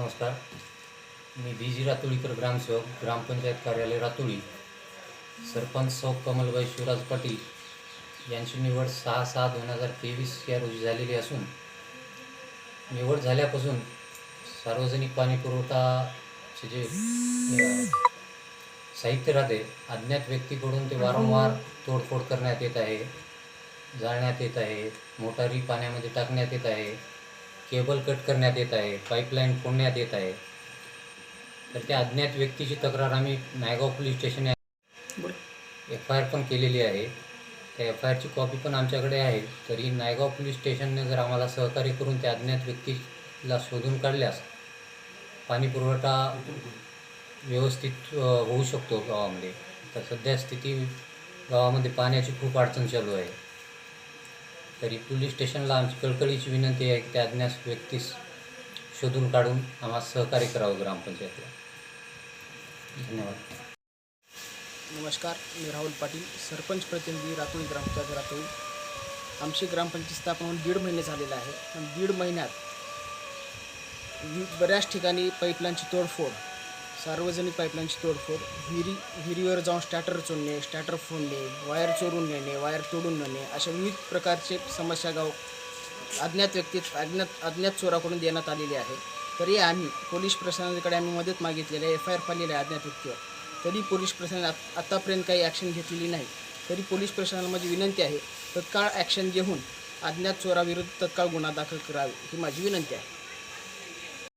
नमस्कार. मी बी जी रातोळीकर ग्रामसेवक ग्रामपंचायत कार्यालय रातोळी सरपंच सौ कमलबाई शिवराज पाटील यांची निवड सहा सहा दोन हजार तेवीस या रोजी झालेली असून निवड झाल्यापासून सार्वजनिक पाणी पुरवठाचे जे साहित्य राहते अज्ञात व्यक्तीकडून ते वारंवार तोडफोड करण्यात येत आहे जाळण्यात येत आहे मोटारी पाण्यामध्ये टाकण्यात येत आहे. केबल कट करण्यात येत आहे पाईपलाईन फोडण्यात येत आहे. तर त्या अज्ञात व्यक्तीची तक्रार आम्ही Naigaon police station F I R पण केलेली आहे. त्या एफ आय आरची कॉपी पण आमच्याकडे आहे. तरी नायगाव पोलीस स्टेशनने जर आम्हाला सहकार्य करून त्या अज्ञात व्यक्तीला शोधून काढल्यास पाणी पुरवठा व्यवस्थित होऊ शकतो गावामध्ये. तर सध्या स्थिती गावामध्ये पाण्याची खूप अडचण चालू आहे. तरी पोलीस स्टेशनला आमची कळकळीची विनंती आहे की त्या अज्ञात व्यक्तीस शोधून काढून आम्हाला सहकार्य करावं ग्रामपंचायतीला. धन्यवाद. नमस्कार मी राहुल पाटील सरपंच प्रतिनिधी रातोळी ग्रामपंचायत रातोळी आमची ग्रामपंचायत स्थापन होऊन दीड महिने झालेला आहे. पण दीड महिन्यात बऱ्याच ठिकाणी पाईपलाईनची तोडफोड सार्वजनिक पाईपलाईनची तोडफोड विहिरी विहिरीवर जाऊन स्टॅटर चोरणे स्टॅटर फोडणे वायर चोरून नेणे वायर तोडून नेणे अशा विविध प्रकारचे समस्या गाव अज्ञात व्यक्तीत अज्ञात अज्ञात चोराकडून देण्यात आलेली आहे. तरी आम्ही पोलीस प्रशासनाकडे आम्ही मदत मागितलेली आहे. एफ आय आर पाडलेली आहे अज्ञात व्यक्तीवर. तरी पोलीस प्रशासन आत- आतापर्यंत काही ॲक्शन घेतलेली नाही. तरी पोलीस प्रशासनाला माझी विनंती आहे तत्काळ ॲक्शन घेऊन अज्ञात चोराविरुद्ध तत्काळ गुन्हा दाखल करावी ही माझी विनंती आहे.